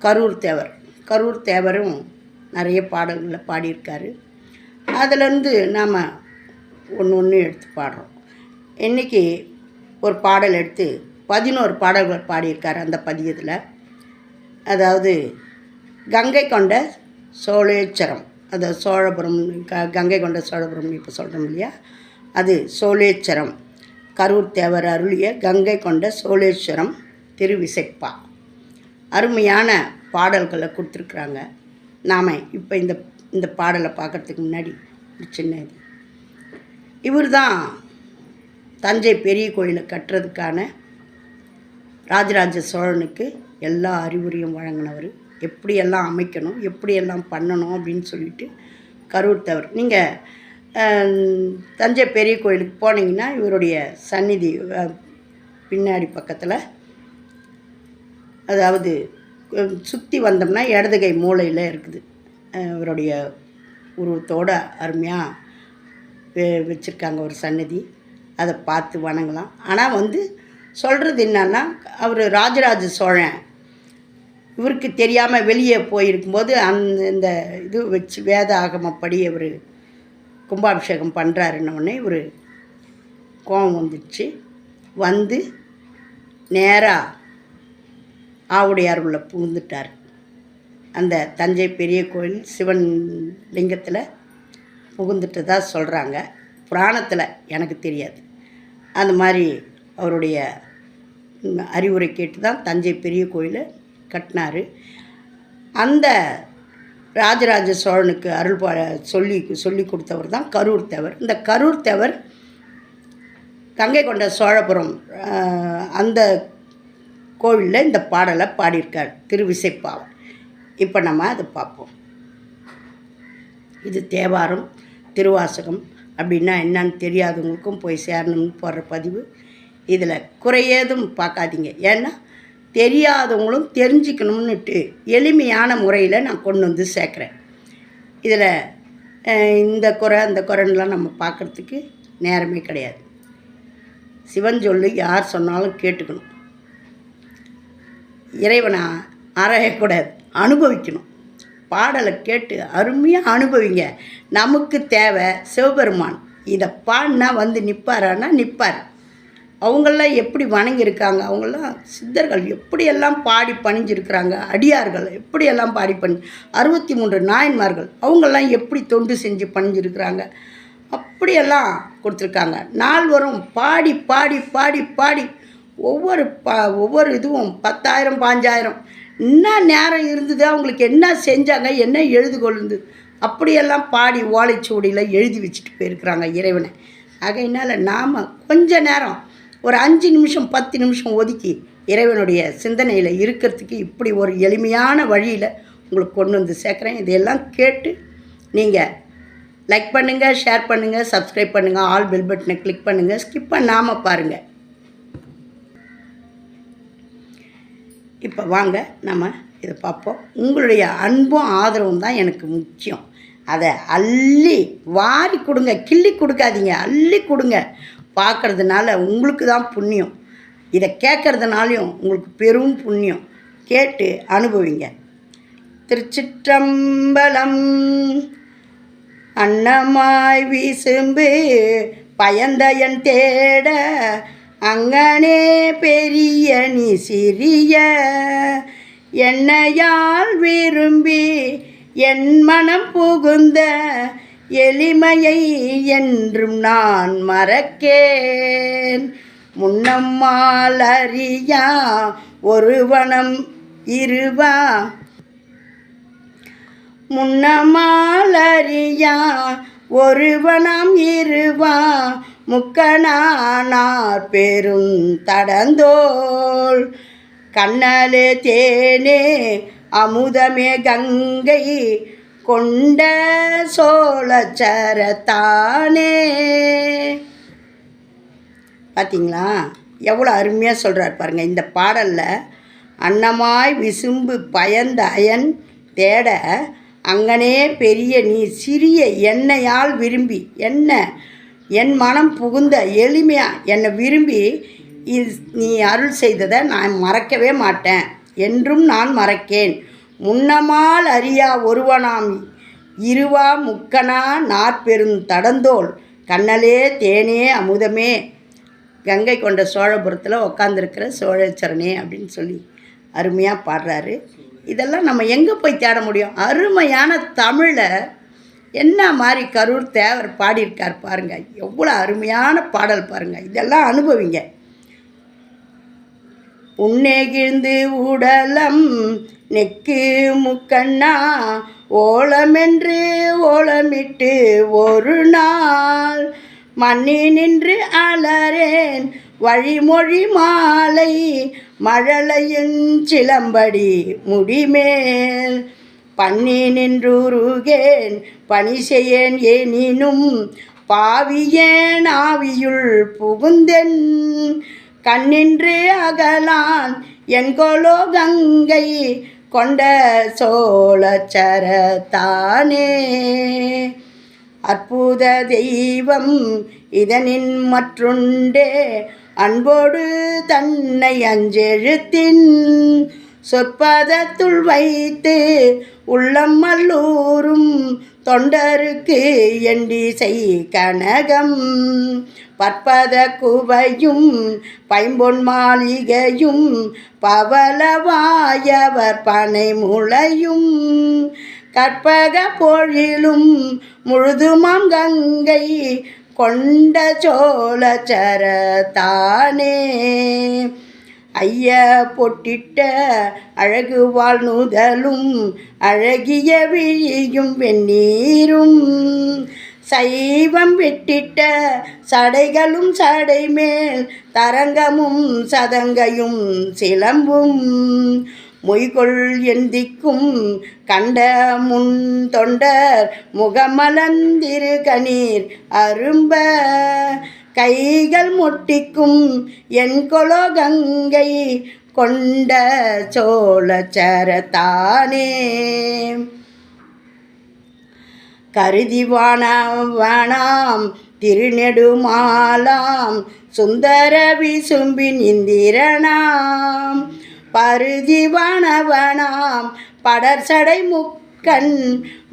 கரூர் தேவர். கரூர் தேவரும் நிறைய பாடல்களை பாடியிருக்காரு. அதிலேருந்து நாம் ஒன்று ஒன்று எடுத்து பாடுறோம். இன்றைக்கி ஒரு பாடல் எடுத்து பதினோரு பாடல்கள் பாடியிருக்கார் அந்த பதியத்தில். அதாவது கங்கை கொண்ட சோழேச்சரம். அது சோழபுரம் க கங்கை கொண்ட சோழபுரம் இப்போ சொல்கிறோம் இல்லையா? அது சோழேச்சரம். கரூர் தேவர் அருளிய கங்கை கொண்ட சோழேஸ்வரம் திருவிசைப்பா. அருமையான பாடல்களை கொடுத்துருக்குறாங்க. நாம் இப்போ இந்த இந்த பாடலை பார்க்குறதுக்கு முன்னாடி ஒரு சின்ன இது. இவர் தான் தஞ்சை பெரிய கோயிலை கட்டுறதுக்கான ராஜராஜ சோழனுக்கு எல்லா அறிவுரையும் வழங்கினவர். எப்படியெல்லாம் அமைக்கணும் எப்படியெல்லாம் பண்ணணும் அப்படின்னு சொல்லிட்டு கரூர் தவர் நீங்கள் தஞ்சை பெரிய கோயிலுக்கு போனீங்கன்னா இவருடைய சந்நிதி பின்னாடி பக்கத்தில் அதாவது சுற்றி வந்தோம்னா இடது கை மூலையில் இருக்குது. இவருடைய உருவத்தோட அருமையாக வச்சுருக்காங்க ஒரு சன்னதி அதை பார்த்து வணங்கலாம். ஆனால் வந்து சொல்கிறது என்னன்னா அவர் ராஜராஜ சோழன். இவருக்கு தெரியாமல் வெளியே போயிருக்கும்போது அந்த இந்த இது வச்சு வேத ஆகமப்படி அவர் கும்பாபிஷேகம் பண்ணுறாருன்னொடனே இவர் கோபம் வந்துடுச்சு வந்து நேராக ஆவுடையார் உள்ள புகுந்துட்டார். அந்த தஞ்சை பெரிய கோயில் சிவன் லிங்கத்தில் புகுந்துட்டதாக சொல்கிறாங்க புராணத்தில் எனக்கு தெரியாது. அந்த மாதிரி அவருடைய அறிவுரை கேட்டு தான் தஞ்சை பெரிய கோயிலை கட்டினார். அந்த ராஜராஜ சோழனுக்கு அருள் சொல்லி சொல்லி கொடுத்தவர் தான் கரூர் தேவர். இந்த கரூர் தேவர் கங்கை கொண்ட சோழபுரம் அந்த கோவிலில் இந்த பாடலை பாடியிருக்கார் திருவிசைப்பாவை இப்போ நம்ம அதை பார்ப்போம். இது தேவாரம் திருவாசகம் அப்படின்னா என்னன்னு தெரியாதவங்களுக்கும் போய் சேரணும்னு போடுற பதிவு. இதில் குறையேதும் பார்க்காதீங்க. ஏன்னா தெரியாதவங்களும் தெரிஞ்சுக்கணும்னுட்டு எளிமையான முறையில் நான் கொண்டு வந்து சேர்க்குறேன். இதில் இந்த குறை அந்த குறைன்னெலாம் நம்ம பார்க்குறதுக்கு நேரமே கிடையாது. சிவன் சொல்லி யார் சொன்னாலும் கேட்டுக்கணும். இறைவனை ஆராயக்கூடாது அனுபவிக்கணும். பாடலை கேட்டு அருமையாக அனுபவிங்க. நமக்கு தேவை சிவபெருமான். இதை பாடினா வந்து நிற்பாரானா நிற்பார் அவங்களாம் எப்படி வணங்கியிருக்காங்க? அவங்களாம் சித்தர்கள் எப்படியெல்லாம் பாடி பணிஞ்சிருக்கிறாங்க? அடியார்கள் எப்படியெல்லாம் பாடி பண்ணி அறுபத்தி மூன்று நாயன்மார்கள் அவங்கெல்லாம் எப்படி தொண்டு செஞ்சு பணிஞ்சிருக்கிறாங்க? அப்படியெல்லாம் கொடுத்துருக்காங்க. நால்வரும் பாடி பாடி பாடி பாடி ஒவ்வொரு ப ஒவ்வொரு இதுவும் பத்தாயிரம் பாஞ்சாயிரம். என்ன நேரம் இருந்தது அவங்களுக்கு என்ன செஞ்சாங்க என்ன எழுதுகொள்ளுந்து அப்படியெல்லாம் பாடி ஓலைச்சுவடியில் எழுதி வச்சுட்டு போயிருக்கிறாங்க இறைவனை. ஆகையினால் நாம் கொஞ்ச நேரம் ஒரு அஞ்சு நிமிஷம் பத்து நிமிஷம் ஒதுக்கி இறைவனுடைய சிந்தனையில் இருக்கிறதுக்கு இப்படி ஒரு எளிமையான வழியில் உங்களுக்கு கொண்டு வந்து சேர்க்குறேன். இதையெல்லாம் கேட்டு நீங்கள் லைக் பண்ணுங்கள் ஷேர் பண்ணுங்கள் சப்ஸ்கிரைப் பண்ணுங்கள் ஆல் பெல் பட்டனை கிளிக் பண்ணுங்கள் ஸ்கிப் பண்ணாமல் பாருங்கள் இப்போ வாங்க நம்ம இதை பார்ப்போம். உங்களுடைய அன்பும் ஆதரவும் தான் எனக்கு முக்கியம். அதை அள்ளி வாரி கொடுங்க கிள்ளி கொடுக்காதீங்க அள்ளி கொடுங்க. பார்க்கறதுனால உங்களுக்கு தான் புண்ணியம். இதை கேட்கறதுனாலையும் உங்களுக்கு பெரும் புண்ணியம். கேட்டு அனுபவிங்க. திருச்சிற்றம்பலம் அன்னமாய் வீசும்பு பயந்தயன் தேட அங்கனே பெரிய நீ சிறிய என்னையால் விரும்பி என் மனம் புகுந்த எளிமையை என்றும் நான் மறக்கேன். முன்னம்மால் அறியா ஒருவனம் இருவா. முன்னமாலறியா ஒருவனம் இருவா. முக்கனானார் பெரும் தடந்தோள். கண்ணலே தேனே அமுதமே கங்கை கொண்ட சோழச்சரத்தானே. பார்த்தீங்களா எவ்வளோ அருமையாக சொல்கிறார் பாருங்கள் இந்த பாடலில் அன்னமாய் விசும்பு பயந்த அயன் தேட அங்கனே பெரிய நீ சிறிய என்னையால் விரும்பி. என்ன? என் மனம் புகுந்த எளிமையாக என்னை விரும்பி இது நீ அருள் செய்ததை நான் மறக்கவே மாட்டேன். என்றும் நான் மறக்கேன். முன்னமால் அறியா ஒருவனாம் இருவா முக்கனா நாற்பெரும் தடந்தோல் கண்ணலே தேனே அமுதமே. கங்கை கொண்ட சோழபுரத்தில் உக்காந்துருக்கிற சோழச்சரணே அப்படின்னு சொல்லி அருமையாக பாடுறாரு. இதெல்லாம் நம்ம எங்கே போய் தேட முடியும்? அருமையான தமிழை என்ன மாதிரி கரூர் தேவர் பாடியிருக்கார் பாருங்க. எவ்வளோ அருமையான பாடல் பாருங்கள் இதெல்லாம் அனுபவிங்க. உன்னெகிழ்ந்து உடலம் நெக்கு முக்கண்ணா ஓலமென்று ஓலமிட்டு ஒரு நாள். மண்ணி நின்று அலரேன் வழிமொழி மாலை மழலையின் சிலம்படி முடிமேல். பண்ணி நின்றுருகேன் பணி செய்யேன் ஏனினும் பாவியேன் ஆவியுள் புகுந்தென். கண்ணின்று அகலான் என்கொலோ கங்கை கொண்ட சோழச்சரத்தானே. அற்புத தெய்வம் இதனின் மற்றுண்டே அன்போடு தன்னை அஞ்செழுத்தின். சொற்பதத்துள் வைத்து உள்ளம் மல்லூரும் தொண்டருக்கு எண்டிசை கனகம். பற்பத குவையும் பைம்பொன் மாளிகையும் பவலவாயவர் பனை முளையும். கற்பக பொழிலும் முழுதுமாம் கங்கை கொண்ட சரதானே. ஐய பொட்டிட்ட அழகு வாழ்நுதலும் அழகிய விழியும் வெந்நீரும். சைவம் விட்டிட்ட சடைகளும் சடை மேல் தரங்கமும் சதங்கையும் சிலம்பும். மொய்கொள் எந்திக்கும் கண்ட முன் தொண்டர் முகமலந்திரு கணீர் அரும்ப. கைகள் முட்டிக்கும் என் கொலோ கங்கை கொண்ட சோழச்சரத்தானே கருதி வானாம் திருநெடுமாலாம் சுந்தர விசும்பின் இந்திரனாம். பருதி வானவனாம் படர்சடை முக்கண்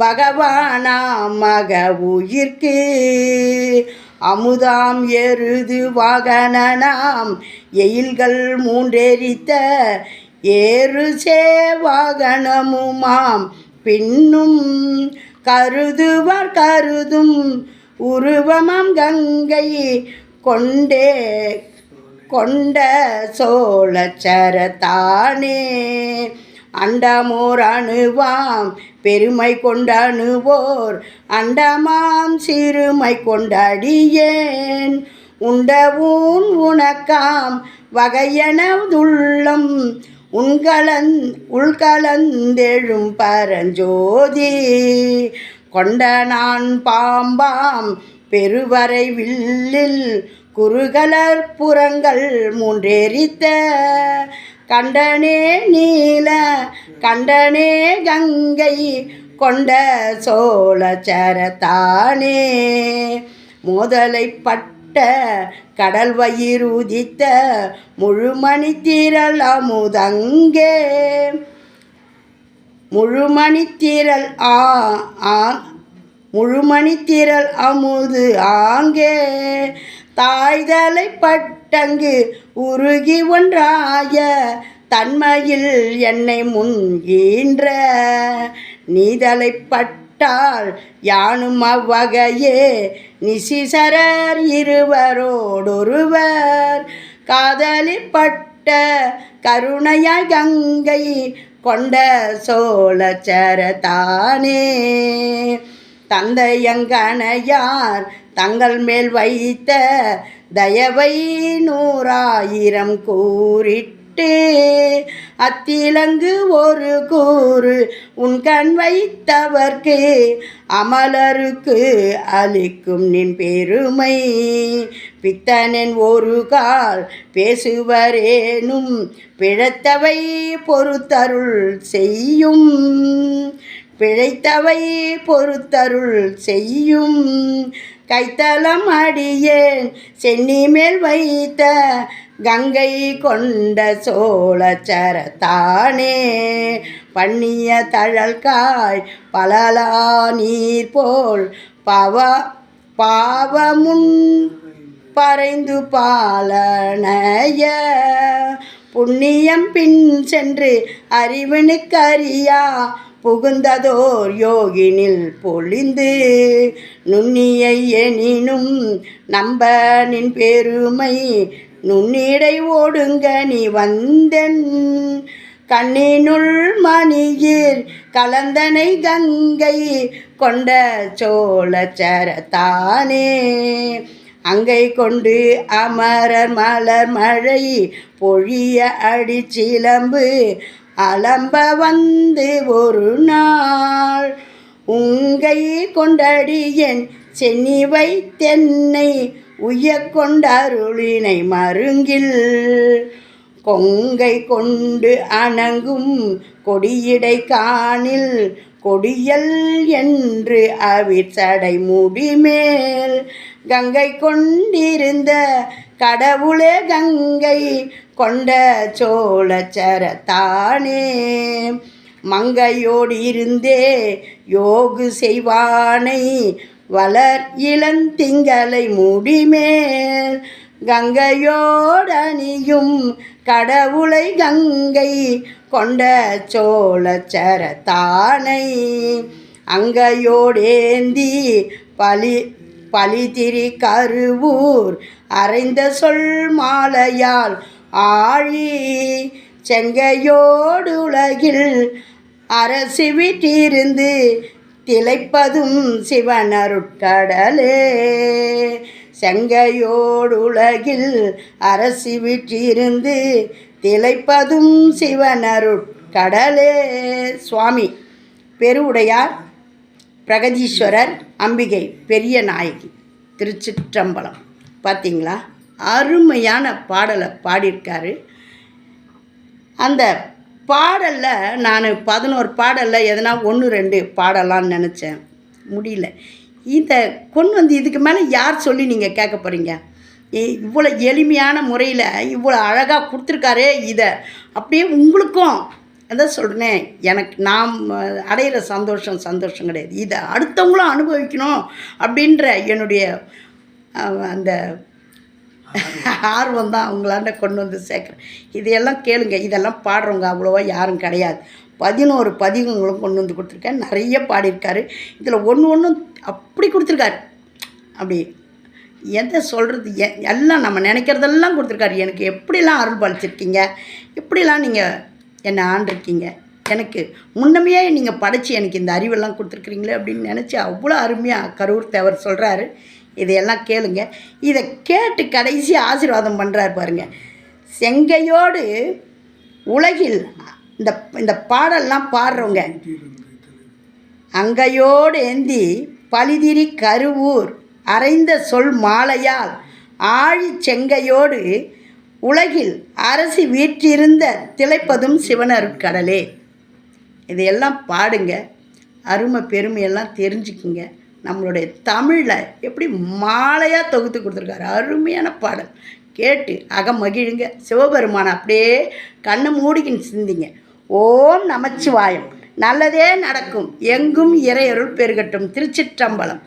பகவானாம் மக உயிர்க்கு. அமுதாம் எருது வாகனனாம். எயில்கள் மூன்றெரித்த ஏறு சேவாகனமுமாம் பின்னும் கருதுவர் கருதும் உருவமாம் கங்கை கொண்டே கொண்ட சோழச்சரத்தானே அண்டமோர் அணுவாம் பெருமை கொண்ட அணுவோர் அண்டமாம் சிறுமை கொண்டடியேன். உண்டவும் உனக்காம் வகையனதுள்ளம் உண்கலந் உள்கலந்தெழும் பரஞ்சோதி. கொண்ட நான் பாம்பாம் பெருவரை வில்லில் குறுகலர் புறங்கள் மூன்றெரித்த. கண்டனே நீல கண்டனே கங்கை கொண்ட சோழச்சரத்தானே மோதலை பட்ட கடல் வயிறு உதித்த முழுமணி திரள் அமுதங்கே. முழுமணித்திரள் ஆ ஆ முழுமணித்திரள் அமுது ஆங்கே. தாய்தலை பட்டங்கு உருகி ஒன்றாய தன்மையில் என்னை முன்கின்ற. நீதலை பட்டால் யானும் அவ்வகையே நிசிசரர் இருவரோடொருவர். காதலிப்பட்ட கருணையாய் கங்கை கொண்ட சோழச்சரதானே. தந்தையங்கனையார் தங்கள் மேல் வைத்த தயவை நூறாயிரம் கூறிட்டு அத்திலங்கு ஒரு கூறு உன் கண் வைத்தவர்க்கு அமலருக்கு அளிக்கும் நின் பெருமை. பித்தனின் ஒரு கால் பேசுவரேனும் பிழைத்தவை பொறுத்தருள் செய்யும். பிழைத்தவை பொறுத்தருள் செய்யும். கைத்தலம் அடியேன் சென்னி மேல் வைத்த கங்கை கொண்ட சோழ சரத்தானே பண்ணிய தழல்காய் பலலா நீர் போல் பவ பாவமுன் பறைந்து பாலனைய புண்ணியம் பின் சென்று அறிவனுக்கறியா புகுந்ததோர் யோகினில் பொழிந்து நுண்ணியை எனினும் நம்ப நின் பெருமை நுண்ணிடை ஓடுங்க நீ வந்தன். கண்ணினுள் மணியில் கலந்தனை கங்கை கொண்ட சோழச்சரத்தானே அங்கை கொண்டு அமரர் மலர் மழை பொழிய அடிச்சிலம்பு. அலம்ப வந்து ஒரு நாள் உங்கை கொண்டடியன் சென்னிவை வைத்தென்னை உய கொண்டருளினை மருங்கில். கொங்கை கொண்டு அணங்கும் கொடியிடை காணில் கொடியல் என்று அவிச்சடை முடிமேல் கங்கை கொண்டிருந்த கடவுளே கங்கை கொண்ட சோழச்சரத்தானே மங்கையோடு இருந்தே யோகு செய்வானை வளர் இளந்திங்களை முடிமேல். கங்கையோடணியும் கடவுளை கங்கை கொண்ட சோழச்சரத்தானை அங்கையோடேந்தி பலி பலிதிரி கருவூர் அரைந்த சொல் மாலையால் ஆழி செங்கையோடு உலகில் அரசு வீட்டிருந்து திளைப்பதும் சிவனருட்கடலே செங்கையோடு உலகில் அரசு விட்டிருந்து திளைப்பதும் சிவனருட்கடலே சுவாமி பெருவுடையார் பிரகதீஸ்வரர் அம்பிகை பெரிய நாயகி திருச்சிற்றம்பலம். பார்த்தீங்களா அருமையான பாடலை பாடியிருக்காரு. அந்த பாடலில் நான் பதினோரு பாடலில் எதனா ஒன்று ரெண்டு பாடலான்னு நினச்சேன். முடியல. இதை கொண்டு வந்து இதுக்கு மேலே யார் சொல்லி நீங்கள் கேட்க போகிறீங்க இவ்வளோ எளிமையான முறையில் இவ்வளோ அழகாக கொடுத்துருக்காரே இதை. அப்படியே உங்களுக்கும் அதான் சொல்கிறேன் எனக்கு நாம் அடையிற சந்தோஷம் சந்தோஷம் கிடையாது. இதை அடுத்தவங்களும் அனுபவிக்கணும் அப்படின்ற என்னுடைய அந்த ஆர்வம் தான் அவங்களாண்ட கொண்டு வந்து சேர்க்குறேன். இதையெல்லாம் கேளுங்க. இதெல்லாம் பாடுறவங்க அவ்வளோவா யாரும் கிடையாது. பதினோரு பதிகங்களும் கொண்டு வந்து கொடுத்துருக்கேன். நிறைய பாடியிருக்காரு. இதில் ஒன்று ஒன்றும் அப்படி கொடுத்துருக்காரு. அப்படி எதை சொல்கிறது எ எல்லாம் நம்ம நினைக்கிறதெல்லாம் கொடுத்துருக்காரு. எனக்கு எப்படிலாம் அருள் பழிச்சிருக்கீங்க எப்படிலாம் நீங்கள் என்னை ஆண்டிருக்கீங்க? எனக்கு முன்னமையே நீங்கள் படைச்சி எனக்கு இந்த அறிவெல்லாம் கொடுத்துருக்குறீங்களே அப்படின்னு நினச்சி அவ்வளோ அருமையாக கரூர் தேவர் சொல்கிறாரு இதையெல்லாம் கேளுங்க. இதை கேட்டு கடைசி ஆசீர்வாதம் பண்ணுறாரு பாருங்கள் செங்கையோடு உலகில் இந்த இந்த பாடல்லாம் பாடுறவங்க. அங்கையோடு ஏந்தி பழிதிரி கருவூர் அரைந்த சொல் மாலையால் ஆழி செங்கையோடு உலகில் அரசி வீற்றிருந்த திளைப்பதும் சிவனருட்கடலே இதையெல்லாம் பாடுங்க. அருமை பெருமையெல்லாம் தெரிஞ்சுக்குங்க. நம்மளுடைய தமிழில் எப்படி மாலையாக தொகுத்து கொடுத்துருக்காரு. அருமையான பாடல். கேட்டு அகமகிழுங்க. சிவபெருமானை அப்படியே கண்ணை மூடிக்கின்னு சிந்திங்க. ஓம் நமச்சிவாயம். நல்லதே நடக்கும். எங்கும் இறையருள் பெருகட்டும். திருச்சிற்றம்பலம்.